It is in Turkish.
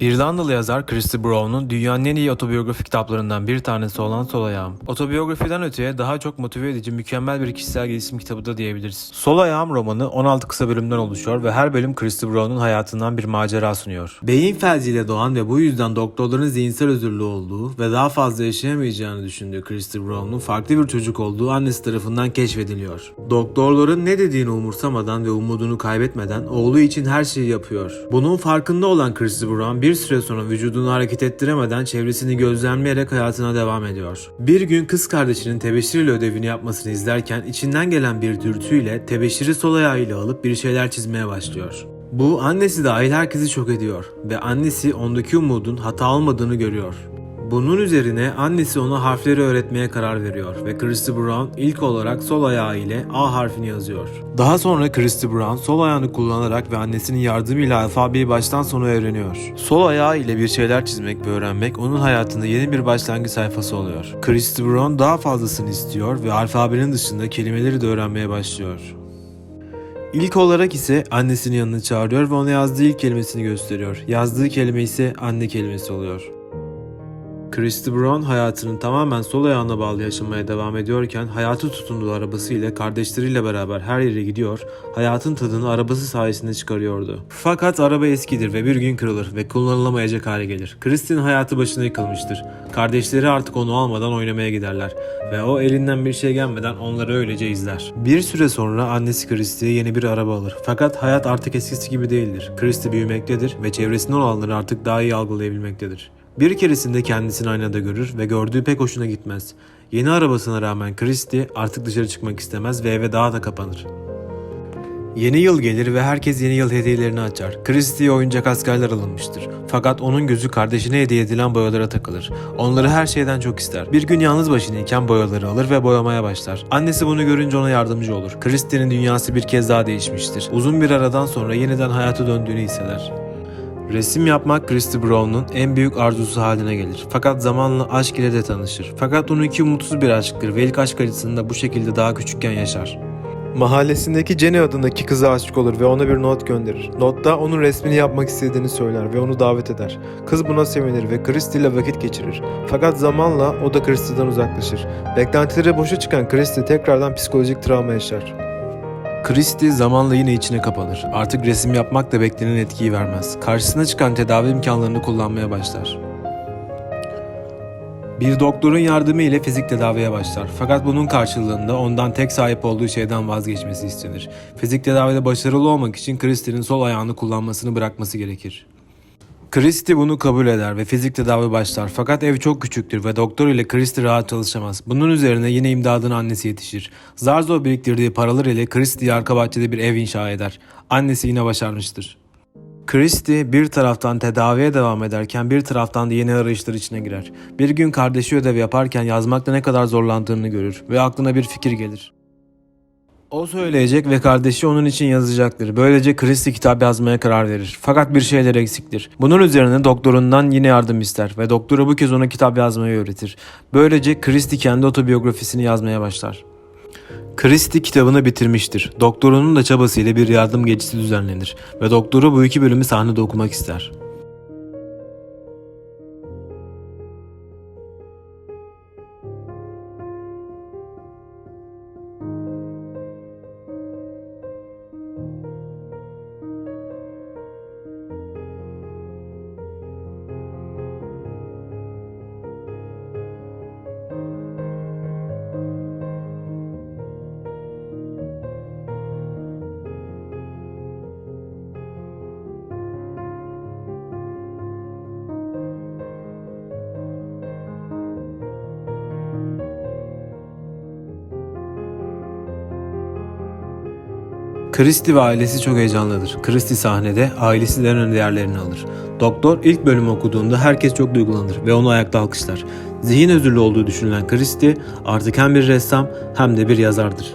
İrlandalı yazar Christy Brown'un dünyanın en iyi otobiyografi kitaplarından bir tanesi olan Sol Ayağım. Otobiyografiden öteye daha çok motive edici mükemmel bir kişisel gelişim kitabı da diyebiliriz. Sol Ayağım romanı 16 kısa bölümden oluşuyor ve her bölüm Christy Brown'un hayatından bir macera sunuyor. Beyin felciyle doğan ve bu yüzden doktorların zihinsel özürlü olduğu ve daha fazla yaşayamayacağını düşündüğü Christy Brown'un farklı bir çocuk olduğu annesi tarafından keşfediliyor. Doktorların ne dediğini umursamadan ve umudunu kaybetmeden oğlu için her şeyi yapıyor. Bunun farkında olan Christy Brown bir süre sonra vücudunu hareket ettiremeden çevresini gözlemleyerek hayatına devam ediyor. Bir gün kız kardeşinin tebeşirle ödevini yapmasını izlerken içinden gelen bir dürtüyle tebeşiri sol ayağıyla alıp bir şeyler çizmeye başlıyor. Bu annesi dahil herkesi şok ediyor ve annesi ondaki umudun hata olmadığını görüyor. Bunun üzerine annesi ona harfleri öğretmeye karar veriyor ve Christy Brown ilk olarak sol ayağı ile A harfini yazıyor. Daha sonra Christy Brown sol ayağını kullanarak ve annesinin yardımıyla alfabeyi baştan sona öğreniyor. Sol ayağı ile bir şeyler çizmek ve öğrenmek onun hayatında yeni bir başlangıç sayfası oluyor. Christy Brown daha fazlasını istiyor ve alfabenin dışında kelimeleri de öğrenmeye başlıyor. İlk olarak ise annesinin yanına çağırıyor ve ona yazdığı ilk kelimesini gösteriyor. Yazdığı kelime ise anne kelimesi oluyor. Christy Brown hayatını tamamen sol ayağına bağlı yaşamaya devam ediyorken hayatı tutunduğu arabasıyla kardeşleriyle beraber her yere gidiyor, hayatın tadını arabası sayesinde çıkarıyordu. Fakat araba eskidir ve bir gün kırılır ve kullanılamayacak hale gelir. Christy'nin hayatı başına yıkılmıştır. Kardeşleri artık onu almadan oynamaya giderler ve o elinden bir şey gelmeden onları öylece izler. Bir süre sonra annesi Christy'ye yeni bir araba alır. Fakat hayat artık eskisi gibi değildir. Christy büyümektedir ve çevresinde olanları artık daha iyi algılayabilmektedir. Bir keresinde kendisini aynada görür ve gördüğü pek hoşuna gitmez. Yeni arabasına rağmen Christy artık dışarı çıkmak istemez ve eve daha da kapanır. Yeni yıl gelir ve herkes yeni yıl hediyelerini açar. Christie'ye oyuncak askerler alınmıştır. Fakat onun gözü kardeşine hediye edilen boyalara takılır. Onları her şeyden çok ister. Bir gün yalnız başınayken boyaları alır ve boyamaya başlar. Annesi bunu görünce ona yardımcı olur. Christie'nin dünyası bir kez daha değişmiştir. Uzun bir aradan sonra yeniden hayata döndüğünü hisseder. Resim yapmak Christy Brown'un en büyük arzusu haline gelir. Fakat zamanla aşk ile de tanışır. Fakat onunki umutsuz bir aşktır ve ilk aşk acısını da bu şekilde daha küçükken yaşar. Mahallesindeki Jenny adındaki kıza aşık olur ve ona bir not gönderir. Notta onun resmini yapmak istediğini söyler ve onu davet eder. Kız buna sevinir ve Christy ile vakit geçirir. Fakat zamanla o da Christy'den uzaklaşır. Beklentileri boşa çıkan Christy tekrardan psikolojik travma yaşar. Christie zamanla yine içine kapanır. Artık resim yapmak da beklenen etkiyi vermez. Karşısına çıkan tedavi imkanlarını kullanmaya başlar. Bir doktorun yardımı ile fizik tedaviye başlar. Fakat bunun karşılığında ondan tek sahip olduğu şeyden vazgeçmesi istenir. Fizik tedavide başarılı olmak için Christie'nin sol ayağını kullanmasını bırakması gerekir. Christie bunu kabul eder ve fizik tedavi başlar. Fakat ev çok küçüktür ve doktor ile Christie rahat çalışamaz. Bunun üzerine yine imdadına annesi yetişir. Zar zor biriktirdiği paralar ile Christie arka bahçede bir ev inşa eder. Annesi yine başarmıştır. Christie bir taraftan tedaviye devam ederken bir taraftan da yeni arayışlar içine girer. Bir gün kardeşi ödev yaparken yazmakta ne kadar zorlandığını görür ve aklına bir fikir gelir. O söyleyecek ve kardeşi onun için yazacaktır. Böylece Christie kitap yazmaya karar verir. Fakat bir şeyler eksiktir. Bunun üzerine doktorundan yine yardım ister ve doktora bu kez ona kitap yazmayı öğretir. Böylece Christie kendi otobiyografisini yazmaya başlar. Christie kitabını bitirmiştir. Doktorunun da çabasıyla bir yardım gecesi düzenlenir ve doktoru bu iki bölümü sahnede okumak ister. Christie ve ailesi çok heyecanlıdır. Christie sahnede ailesi de önde yerlerini alır. Doktor ilk bölümü okuduğunda herkes çok duygulanır ve onu ayakta alkışlar. Zihin özürlü olduğu düşünülen Christie artık hem bir ressam hem de bir yazardır.